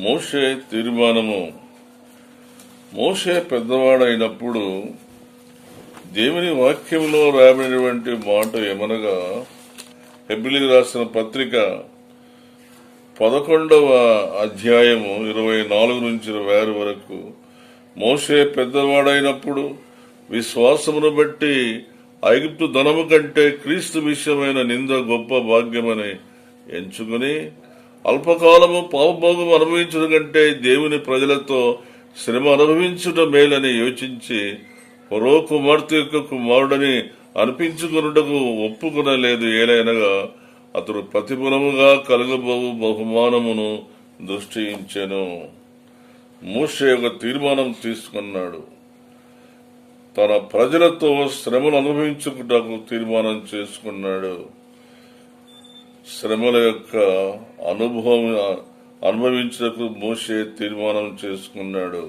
మోషే తీర్మానము. మోషే పెద్దవాడైనప్పుడు దేవుని వాక్యంలో రాబడినటువంటి మాట ఏమనగా హెబ్రిలికి రాసిన పత్రిక పదకొండవ అధ్యాయము ఇరవై నాలుగు నుంచి ఇరవై ఆరు వరకు మోషే పెద్దవాడైనప్పుడు విశ్వాసమును బట్టి ఐగుప్తు ధనము కంటే క్రీస్తు విషయమైన నింద గొప్ప భాగ్యమని ఎంచుకుని అల్పకాలము పాపభోగం అనుభవించడం కంటే దేవుని ప్రజలతో శ్రమ అనుభవించుట మేలని యోచించి పరో కుమార్తె యొక్క కుమారుడని అనిపించుకున్నటకు ఒప్పుకునలేదు ఏలైనగా అతడు ప్రతిఫలముగా కలగబోవు బహుమానమును దృష్టించెను. మూష యొక్క తీర్మానం తీసుకున్నాడు. తన ప్రజలతో శ్రమను అనుభవించుకుంటకు తీర్మానం చేసుకున్నాడు. శ్రమల యొక్క అనుభవం అనుభవించటకు మోసే తీర్మానం చేసుకున్నాడు.